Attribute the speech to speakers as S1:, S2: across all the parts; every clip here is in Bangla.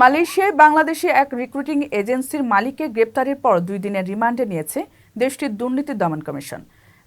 S1: মালয়েশিয়ায় বাংলাদেশে এক রিক্রুটিং এজেন্সির মালিককে গ্রেপ্তারের পর দুই দিনের রিমান্ডে নিয়েছে দেশটির দুর্নীতি দমন কমিশন।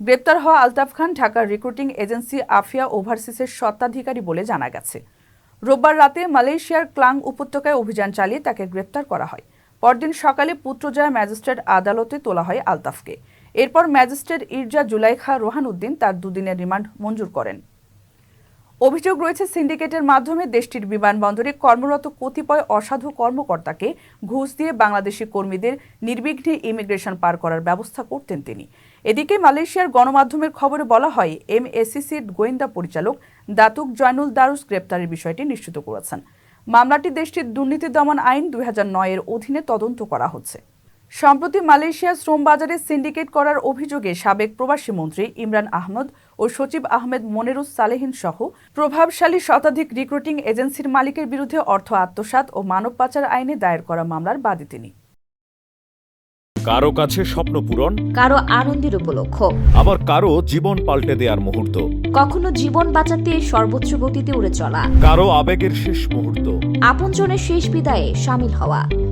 S1: গ্রেপ্তার হওয়া আলতাফ খান ঢাকার রিক্রুটিং এজেন্সি আফিয়া ওভারসিসের স্বত্বাধিকারী বলে জানা গেছে। রোববার রাতে মালয়েশিয়ার ক্লাং উপত্যকায় অভিযান চালিয়ে তাকে গ্রেপ্তার করা হয়। পরদিন সকালে পুত্রজয়া ম্যাজিস্ট্রেট আদালতে তোলা হয় আলতাফকে। এরপর ম্যাজিস্ট্রেট ইরজা জুলাইখা রোহান উদ্দিন তার দুদিনের রিমান্ড মঞ্জুর করেন। অভিযোগ রয়েছে, সিন্ডিকেটের মাধ্যমে দেশটির বিমানবন্দরে কর্মরত কতিপয় অসাধু কর্মকর্তাকে ঘুষ দিয়ে বাংলাদেশি কর্মীদের নির্বিঘ্নে ইমিগ্রেশন পার করার ব্যবস্থা করতেন তিনি। এদিকে মালয়েশিয়ার গণমাধ্যমের খবরে বলা হয়, এমএসিসির গোয়েন্দা পরিচালক দাতুক জয়নুল দারুস গ্রেপ্তারের বিষয়টি নিশ্চিত করেছেন। মামলাটি দেশটির দুর্নীতি দমন আইন দুই এর অধীনে তদন্ত করা হচ্ছে। সম্প্রতি মালয়েশিয়ার শ্রম বাজারে সিন্ডিকেট করার অভিযোগে সাবেক প্রবাসী মন্ত্রী ইমরান আহমদ ও সচিব আহমেদ মনিরুস সালেহিন সহ প্রভাবশালী শতাধিক রিক্রুটিং এজেন্সির মালিকের বিরুদ্ধে অর্থ আত্মসাৎ ও মানব পাচার আইনে দায়ের করা মামলার বাদী তিনি।
S2: কারও কাছে স্বপ্ন পূরণ
S3: কারও আনন্দের উপলক্ষ।
S2: আবার কারও জীবন পাল্টে দেওয়ার মুহূর্ত।
S3: কখনো জীবন বাঁচাতে সর্বোচ্চ গতিতে উড়ে চলা।
S2: কারও আবেগের শেষ মুহূর্ত।
S3: আপনজনের শেষ বিদায়ে সামিল হওয়া।